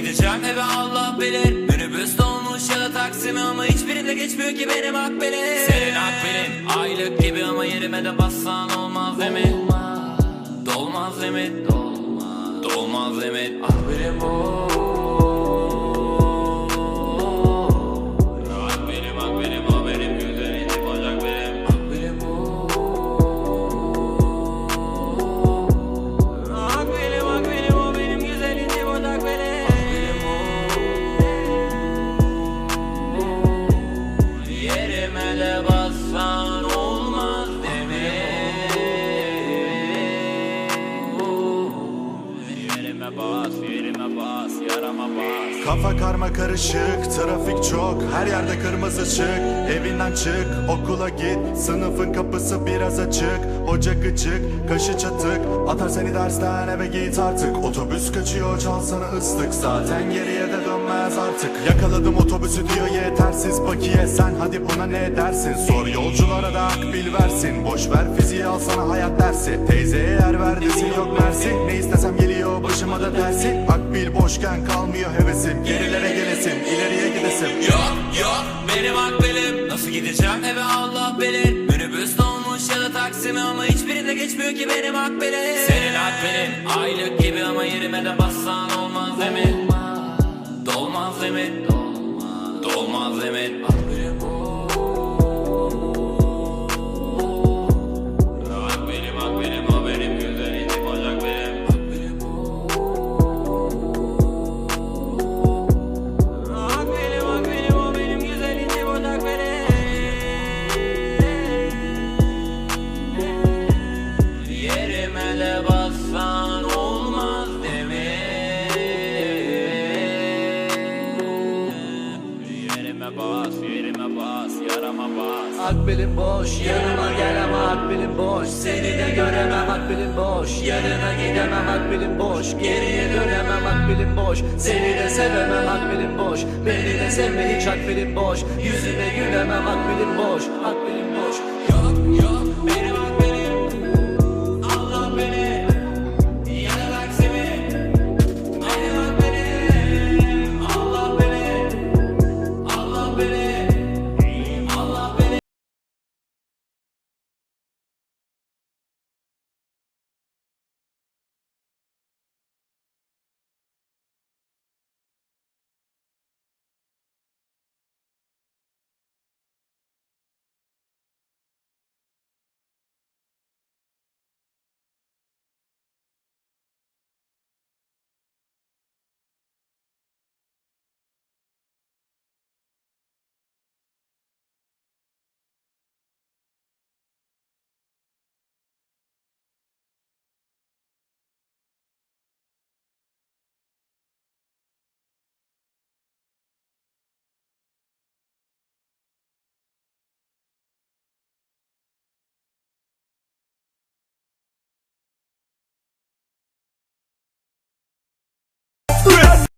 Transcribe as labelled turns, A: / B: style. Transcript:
A: gideceğim eve Allah bilir Minibüs dolmuş ya da taksi mi ama hiçbirinde geçmiyor ki benim akbelim Senin akbelin aylık gibi ama yerime de bassan olmaz değil mi? Dolmaz mi? Dolmaz, dolmaz mi? Akbelim o Bas, yerime bas, yarama bas.
B: Kafa karma karışık, trafik çok. Her yerde kırmızı ışık. Evinden çık, okula git. Sınıfın kapısı biraz açık. Hoca gıcık, kaşı çatık. Atar seni dersten eve git artık. Otobüs kaçıyor, çalsana ıslık. Zaten geriye de dönmez artık. Yakaladım otobüsü diyor yetersiz bakiye. Sen hadi buna ne dersin? Sor yolculara da akbil versin. Boş ver fiziği al sana hayat dersi. Teyzeye yer verdisi yok mersi Ne istesem geliyor başıma da tersi Akbil boşken kalmıyor hevesim. Gerilere gelesim, ileriye gidesim.
A: Yok yok benim akbelim Nasıl gideceğim? Eve Allah bilir. Minibüs dolmuş ya da taksi mi ama hiçbirinde geçmiyor ki benim akbelim Senin akbelin aylık gibi ama yerime de bassan olmaz değil mi? Dolmaz mi? Dolmaz, dolmaz bas
C: Akbilim boş yanıma gel ama akbilim boş Seni de göremem. Akbilim boş Yanına gidemem. Akbilim boş Geriye dönemem. Akbilim boş Seni de sevemem. Akbilim boş Beni de sevme. Hiç akbilim boş Yüzüme gülemem. Akbilim boş